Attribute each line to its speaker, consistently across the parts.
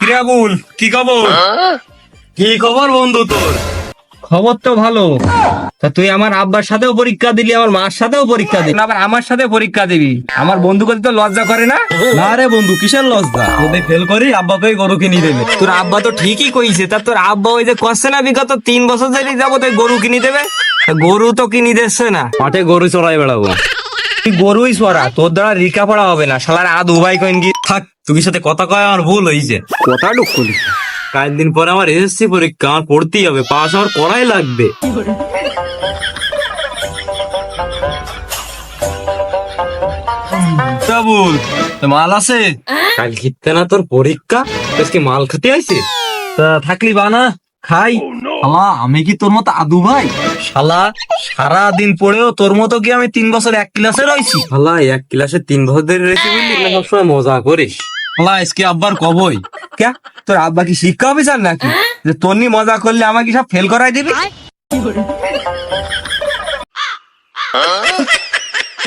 Speaker 1: কিরাবুল কি খবর? কি খবর বন্ধু তোর?
Speaker 2: খবর তো ভালো। তা তুই আমার আব্বার সাথেও পরীক্ষা দিলি আমার মার সাথেও পরীক্ষা দিলি। আবার আমার সাথে পরীক্ষা দিবি। আমার বন্ধু তো লজ্জা করে না?
Speaker 1: না রে বন্ধু কিসের লজ্জা? যদি ফেল করি আব্বা পেয়ে গরু কিনে দেবে।
Speaker 2: তোর আব্বা তো ঠিকই কইছে তা তোর আব্বা ওই যে করছে না বিগত তিন বছর ধরে যাব তুই গরু কিনে দেবে? গরু তো কিনে দিচ্ছে না।
Speaker 1: মাঠে গরু চড়াই বেড়াবো।
Speaker 2: তুই গরুই সরা তোর দ্বারা রিকা পড়া হবে না। শালার আ দুবাই কইন কি
Speaker 1: থাক তুমি সাথে কথা কয় আমার ভুল হয়েছে
Speaker 2: কথা ঢুকুলি
Speaker 1: কাল দিন পরে আমার এসএসসি পরীক্ষা আমার পড়তেই হবে পাস হওয়ার করাই লাগবে। বল মাল আছে?
Speaker 2: কাল খেতে না তোর পরীক্ষা? আজকে মাল খেতে আইছে?
Speaker 1: তা থাকলি বানা। খাই। শালা আমি কি তোর মতো আদু ভাই? শালা সারা দিন পড়েও তোর মতো কি আমি তিন বছর এক ক্লাসে রয়েছি?
Speaker 2: শালা এক ক্লাসে তিন বছর ধরে রয়েছে বললি না সবসময় মজা করিস।
Speaker 1: শালা আজকে আব্বার কবই।
Speaker 2: কে তোর আব্বা কি শিক্ষা অফিসার নাকি? যে তোর নি মজা করলে আমাকে সব ফেল করাই দিবি?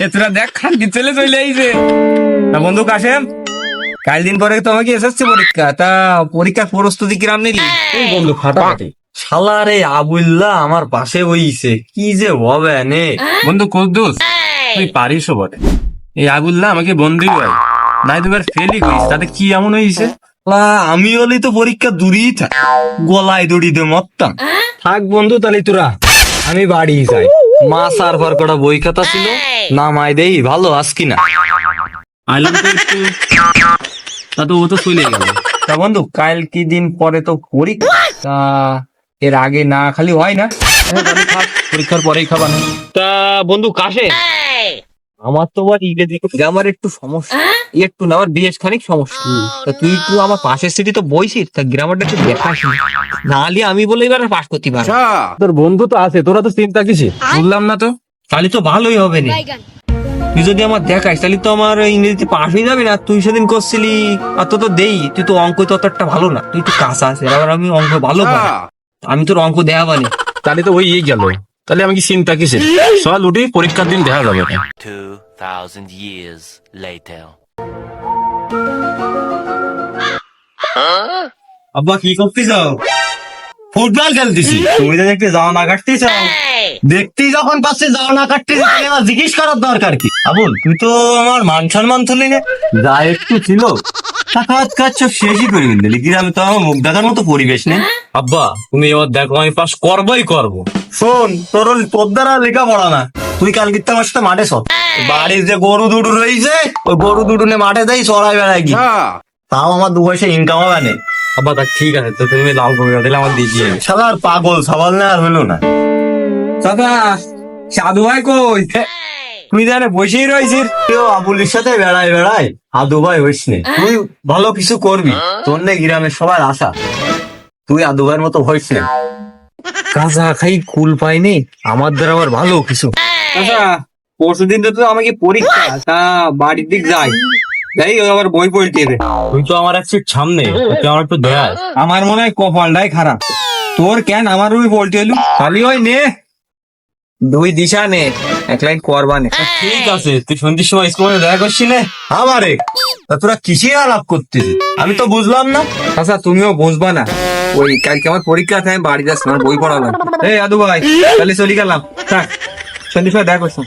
Speaker 2: এ তোরা দেখ খানকি চলে চলে আইছে। বন্ধু কাশেম কাল দিন পরে তোমাকে এসেছে পরীক্ষা তা পরীক্ষার প্রস্তুতি কিরাম নিলি?
Speaker 1: এই বন্ধু ফাটাফাটি। শালা রে আবুল্লাহ আমার পাশে বইছে কি যে হবে নে?
Speaker 3: বন্ধু কুদ্দুস তুই পারিস বটে। এই আবুল্লাহ আমাকে বন্ধুই হয় নাই দুবার ফেলি করিস তাতে কি এমন হয়েছে
Speaker 1: আমি হলেই তো পরীক্ষা দূরেই থাক। গলায় দড়ি দিয়ে মরতাম
Speaker 2: থাক বন্ধু তাহলে তোরা। আমি বাড়ি যাই।
Speaker 1: মা সার ফার কটা বই খাতা ছিল না মাই দেই ভালো আজকি না
Speaker 3: আইলাম তো একটু তা তো ও তো চলে গেল।
Speaker 2: তা বন্ধু কাল কি দিন পরে তো পরীক্ষা? তা এর আগে না খালি হয় না?
Speaker 3: হ্যাঁ, পরীক্ষার পরেই খাবা না।
Speaker 2: তা বন্ধু কাশে? আমার তো আবার ইংরেজি আমার একটু সমস্যা। একটু না আমার বিশেষ খানিক সমস্যা। তা তুই একটু আমার পাশের সিটি তো বইছিস তা গ্রামারটা একটু দেখাস না। না হলে আমি বলে এবার পাস করতে পারব
Speaker 3: তোর বন্ধু তো আছে তোরা তো চিন্তা কিসে বুঝলাম না তো
Speaker 2: তাহলে তো ভালোই হবে না। তুই যদি আমার দেখাস তাহলে তো আমার ইংরেজিতে পাস হয়ে যাবে না। তুই সেদিন করছিলি আর তো তো দেই তুই তো অঙ্ক তো অতটা ভালো না। তুই একটু কাঁচা আছে আবার আমি অঙ্ক ভালো পাই। আমি তোর অঙ্ক দেখাবানি।
Speaker 3: তাহলে তো ওই গেল। তাহলে আমি কি চিন্তা কিসে চল উঠি পরীক্ষার দিন দেখা যাবে
Speaker 4: 2,000 years later.
Speaker 1: আব্বা কি করতে যাও ফুটবল খেলতেছি। তুমি তো দেখতে যাও না কাটতে চাও দেখতেই যখন পাচ্ছে যাও না কাটতে আমার জিজ্ঞেস করার দরকার কি? আবুল তুই তো আমার মান সম্মান তুলি না। যা একটু ছিল সাক্ষাৎকার সব শেষই করে দিলি গ্রামে তো আমার মুখ দেখার মতো পরিবেশ নেই। আব্বা তুমি এবার দেখো আমি পাস করবোই করব। শোন তোর তোর দ্বারা লেখাপড়া না। তুই কালকে তো আমার সাথে মাঠে সর। বাড়ির যে গরু দুটো রয়েছে ওই গরু দুটো নিয়ে মাঠে দেয় চড়াই বেড়ায় কি তাও আমার দু পয়সা ইনকাম হবে না। আব্বা তা ঠিক আছে তো তুমি লাল দিলে আমার দিয়ে দিয়ে শালার পাগল সবাল না আর হলো না।
Speaker 2: দাদা সাধু ভাই কই? তুই জানে বসেই রয়েছিস
Speaker 1: কেউ আবুলির সাথে বেড়ায় বেড়ায় আদু ভাই হইস নে। তুই ভালো কিছু করবি। তোর নে গ্রামের সবার আশা। তুই আদু ভাইয়ের মতো হইস না।
Speaker 2: কাঁচা খাই কুল পাইনি আমার দ্বারা আবার ভালো কিছু। আচ্ছা পরশু দিন তো আমাকে পরীক্ষা তা বাড়ির দিক যাই। ও আবার বই পড়তে দে
Speaker 1: তুই তো আমার এক সিট সামনে তুই আমার একটু দেয়
Speaker 2: আমার মনে হয় কপালটাই খারাপ। তোর কেন আমার রুই বলতে এলু? খালি ওই নে। দুই দিশা নে এক লাইন করবা নে।
Speaker 1: ঠিক আছে তুই সন্ধ্যের সময় স্কুলে দেখা করছি না। আমারে? তা তোরা কিসে আলাপ করতেছিস? আমি তো বুঝলাম না।
Speaker 2: আচ্ছা তুমিও বুঝবা না। ওই কালকে আমার পরীক্ষা আছে আমি বাড়ি যাচ্ছি আমার বই পড়ালাম এই আদু ভাই তাহলে চলে গেলাম। থাক সন্ধ্যে সময় দেখা করছি।